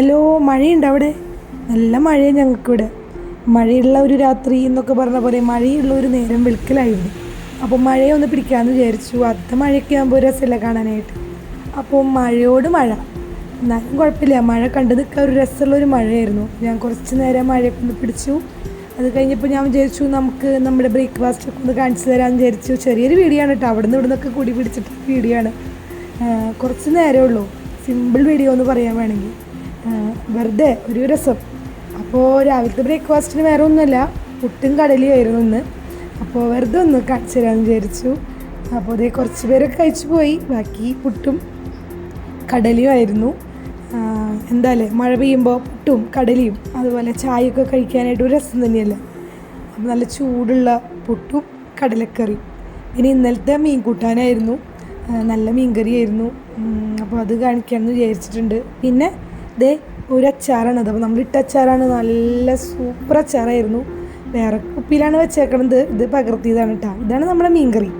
Hello മഴയുണ്ട് അവിടെ? നല്ല മഴയാണ് ഞങ്ങൾക്കിവിടെ മഴയുള്ള ഒരു രാത്രി എന്നൊക്കെ പറഞ്ഞ പോലെ മഴയുള്ള ഒരു നേരം വെളുക്കലായിരുന്നു. അപ്പോൾ മഴയൊന്ന് പിടിക്കാമെന്ന് വിചാരിച്ചു. അത്ത മഴയൊക്കെ ആകുമ്പോൾ രസമില്ല കാണാനായിട്ട്. അപ്പോൾ മഴയോട് മഴ. എന്നാലും കുഴപ്പമില്ല. മഴ കണ്ടു നിൽക്കാൻ ഒരു രസമുള്ള ഒരു മഴയായിരുന്നു. ഞാൻ കുറച്ച് നേരം മഴയൊക്കെ ഒന്ന് പിടിച്ചു. അത് കഴിഞ്ഞപ്പോൾ ഞാൻ വിചാരിച്ചു നമുക്ക് നമ്മുടെ ബ്രേക്ക്ഫാസ്റ്റ് ഒക്കെ ഒന്ന് കാണിച്ചു തരാമെന്ന് വിചാരിച്ചു. ചെറിയൊരു വീഡിയോ ആണ് കേട്ടോ അവിടെ നിന്ന് ഇവിടുന്നൊക്കെ കൂടി പിടിച്ചിട്ട് വീഡിയോ ആണ് കുറച്ച് നേരമേ ഉള്ളൂ. സിമ്പിൾ വീഡിയോ എന്ന് പറയാൻ വേണമെങ്കിൽ. വെറുതെ ഒരു രസം. അപ്പോൾ രാവിലത്തെ ബ്രേക്ക്ഫാസ്റ്റിന് വേറെ ഒന്നുമല്ല പുട്ടും കടലയും ആയിരുന്നു ഇന്ന്. അപ്പോൾ വെറുതെ ഒന്ന് കാണിച്ചു വിചാരിച്ചു. അപ്പോൾ അതേ കുറച്ച് പേരൊക്കെ കഴിച്ചു പോയി. ബാക്കി പുട്ടും കടലിയും ആയിരുന്നു. എന്താല്ലേ മഴ പെയ്യുമ്പോൾ പുട്ടും കടലയും അതുപോലെ ചായയൊക്കെ കഴിക്കാനായിട്ട് ഒരു രസം തന്നെയല്ല. അപ്പോൾ നല്ല ചൂടുള്ള പുട്ടും കടലക്കറി ഇനി ഇന്നലത്തെ മീൻ കൂട്ടാനായിരുന്നു. നല്ല മീൻകറിയായിരുന്നു അപ്പോൾ അത് കാണിക്കാമെന്ന് വിചാരിച്ചിട്ടുണ്ട്. പിന്നെ ദേ ഒരു അച്ചാറാണ് അപ്പോൾ നമ്മൾ ഇട്ട അച്ചാറാണ്. നല്ല സൂപ്പർ അച്ചാറായിരുന്നു. വേറെ കുപ്പിയിലാണ് വെച്ചേക്കണത്. ഇത് പകർത്തിയതാണ് കേട്ടോ ഇതാണ് നമ്മുടെ മീൻകറി.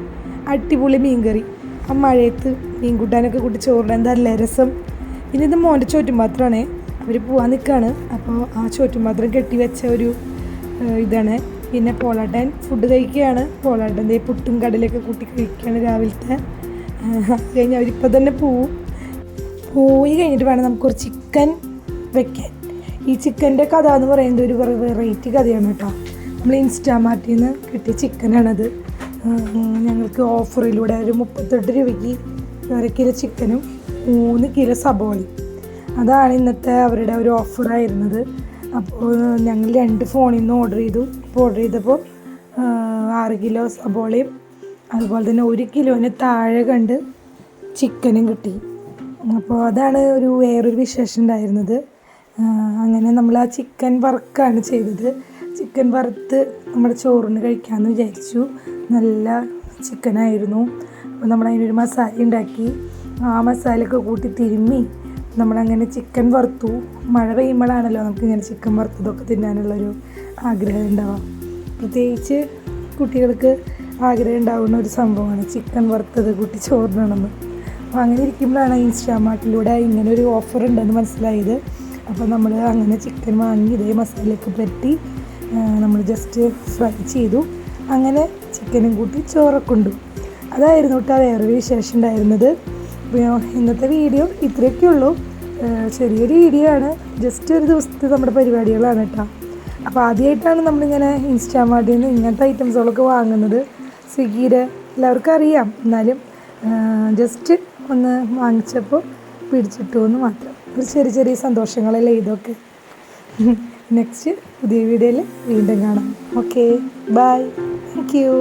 അടിപൊളി മീൻകറി. ആ മഴയത്ത് മീൻ കൂട്ടാനൊക്കെ കൂട്ടി ചോറിന് എന്താ രസം. പിന്നെ ഇത് മോന്റെ ചോറ്റുപാത്രമാണ് അവർ പോവാൻ നിൽക്കുകയാണ് അപ്പോൾ ആ ചോറ്റുപാത്രം കെട്ടി വെച്ച ഒരു ഇതാണ്. പിന്നെ പോളാട്ടൻ ഫുഡ് കഴിക്കുകയാണ്. പോളാട്ടന്റെ പുട്ടും കടലൊക്കെ കൂട്ടി കഴിക്കുകയാണ് രാവിലത്തെ. കഴിഞ്ഞ് അവരിപ്പോൾ തന്നെ പോവും. പോയി കഴിഞ്ഞിട്ട് വേണം നമുക്കൊരു ചിക്കൻ വെക്കാൻ. ഈ ചിക്കന്റെ കഥ എന്ന് പറയുന്നത് ഒരു വെറൈറ്റി കഥയാണ് കേട്ടോ. നമ്മൾ ഇൻസ്റ്റാമാർട്ടിൽ നിന്ന് കിട്ടിയ ചിക്കനാണത്. ഞങ്ങൾക്ക് ഓഫറിലൂടെ ഒരു മുപ്പത്തെട്ട് രൂപയ്ക്ക് അര കിലോ ചിക്കനും മൂന്ന് കിലോ സബോളയും. അതാണ് ഇന്നത്തെ അവരുടെ ഒരു ഓഫറായിരുന്നത് അപ്പോൾ ഞങ്ങൾ രണ്ട് ഫോണിൽ നിന്ന് ഓർഡർ ചെയ്തു. അപ്പോൾ ഓർഡർ ചെയ്തപ്പോൾ ആറ് കിലോ സബോളയും അതുപോലെ തന്നെ ഒരു കിലോന് താഴെ കണ്ട് ചിക്കനും കിട്ടി. അപ്പോൾ അതാണ് ഒരു വേറൊരു വിശേഷം ഉണ്ടായിരുന്നത്. അങ്ങനെ നമ്മൾ ആ ചിക്കൻ വറുക്കാണ് ചെയ്തത്. ചിക്കൻ വറുത്ത് നമ്മുടെ ചോറിന് കഴിക്കാമെന്ന് വിചാരിച്ചു. നല്ല ചിക്കനായിരുന്നു. അപ്പോൾ നമ്മൾ അതിനൊരു മസാല ഉണ്ടാക്കി. ആ മസാലയൊക്കെ കൂട്ടി തിരുമ്മി നമ്മളങ്ങനെ ചിക്കൻ വറുത്തു. മഴ പെയ്യുമ്പോഴാണല്ലോ നമുക്ക് ഇങ്ങനെ ചിക്കൻ വറുത്തതൊക്കെ തിന്നാനുള്ളൊരു ആഗ്രഹം ഉണ്ടാവാം പ്രത്യേകിച്ച് കുട്ടികൾക്ക് ആഗ്രഹം ഉണ്ടാവുന്ന ഒരു സംഭവമാണ് ചിക്കൻ വറുത്തത് കൂട്ടി ചോറിനാണെന്ന് അപ്പോൾ അങ്ങനെ ഇരിക്കുമ്പോഴാണ് ഇൻസ്റ്റാമാർട്ടിലൂടെ ഇങ്ങനെ ഒരു ഓഫർ ഉണ്ടെന്ന് മനസ്സിലായത്. അപ്പോൾ നമ്മൾ അങ്ങനെ ചിക്കൻ വാങ്ങി ഇതേ മസാലയൊക്കെ പറ്റി നമ്മൾ ജസ്റ്റ് ഫ്രൈ ചെയ്തു. അങ്ങനെ ചിക്കനും കൂട്ടി ചോറൊക്കെ ഉണ്ടു. അതായിരുന്നു കേട്ടോ വേറൊരു വിശേഷം ഉണ്ടായിരുന്നത്. ഇന്നത്തെ വീഡിയോ ഇത്രയൊക്കെ ഉള്ളൂ. ചെറിയൊരു വീഡിയോ ആണ്. ജസ്റ്റ് ഒരു ദിവസത്തെ നമ്മുടെ പരിപാടികളാണ് കേട്ടോ. അപ്പോൾ ആദ്യമായിട്ടാണ് നമ്മളിങ്ങനെ ഇൻസ്റ്റാമാർട്ടിൽ നിന്ന് ഇങ്ങനത്തെ ഐറ്റംസുകളൊക്കെ വാങ്ങുന്നത്. സ്വിഗ്ഗിയുടെ എല്ലാവർക്കും അറിയാം. എന്നാലും ജസ്റ്റ് ഒന്ന് വാങ്ങിച്ചപ്പോൾ പിടിച്ചിട്ടു എന്ന് മാത്രം. ഒരു ചെറിയ ചെറിയ സന്തോഷങ്ങളല്ലേ ഇതൊക്കെ? നെക്സ്റ്റ് പുതിയ വീഡിയോയിൽ വീണ്ടും കാണാം. Okay bye thank you